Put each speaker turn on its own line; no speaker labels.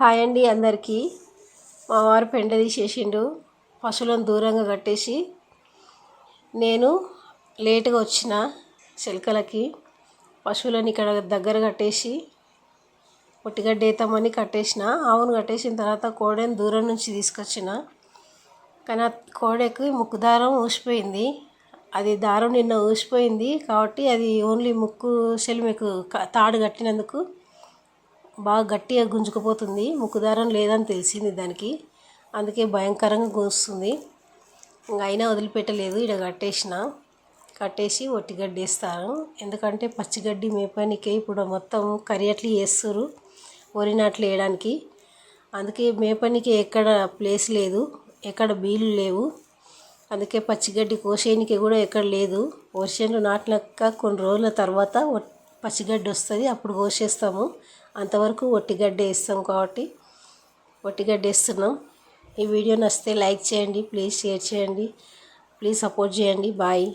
Hi అండి అందరికీ. మా వారు పెండ తీసేసిండు పశువులను దూరంగా కట్టేసి. నేను లేటుగా వచ్చిన చిలకలకి పశువులను ఇక్కడ దగ్గర కట్టేసి పొట్టిగడ్డ వేతామని కట్టేసిన ఆవును కట్టేసిన తర్వాత కోడని దూరం నుంచి తీసుకొచ్చిన. కానీ ఆ కోడెకి ముక్కు దారం ఊసిపోయింది. అది దారం నిన్న ఊసిపోయింది కాబట్టి అది ఓన్లీ ముక్కు సెలిమెకు తాడు కట్టినందుకు బాగా గట్టిగా గుంజుకుపోతుంది. ముక్కు దారం లేదని తెలిసింది దానికి. అందుకే భయంకరంగా గుంజుతుంది ఇంకా అయినా వదిలిపెట్టలేదు. ఇక్కడ కట్టేసిన. కట్టేసి ఒట్టిగడ్డి వేస్తాను ఎందుకంటే పచ్చిగడ్డి మేపానికే ఇప్పుడు మొత్తం కరియట్లు వేస్తారు వరి నాట్లు వేయడానికి. అందుకే మేపనికి ఎక్కడ ప్లేస్ లేదు. ఎక్కడ బీలు లేవు. అందుకే పచ్చిగడ్డి కోసేయనికి కూడా ఎక్కడ లేదు. వర్షన్లు నాటినాక కొన్ని రోజుల తర్వాత పచ్చిగడ్డి వస్తుంది అప్పుడు కోసేస్తాము. అంతవరకు ఒట్టిగడ్డ వేస్తాం కాబట్టి ఒట్టిగడ్డ వేస్తున్నాం. ఈ వీడియో నచ్చితే లైక్ చేయండి ప్లీజ్ షేర్ చేయండి ప్లీజ్ సపోర్ట్ చేయండి. బాయ్.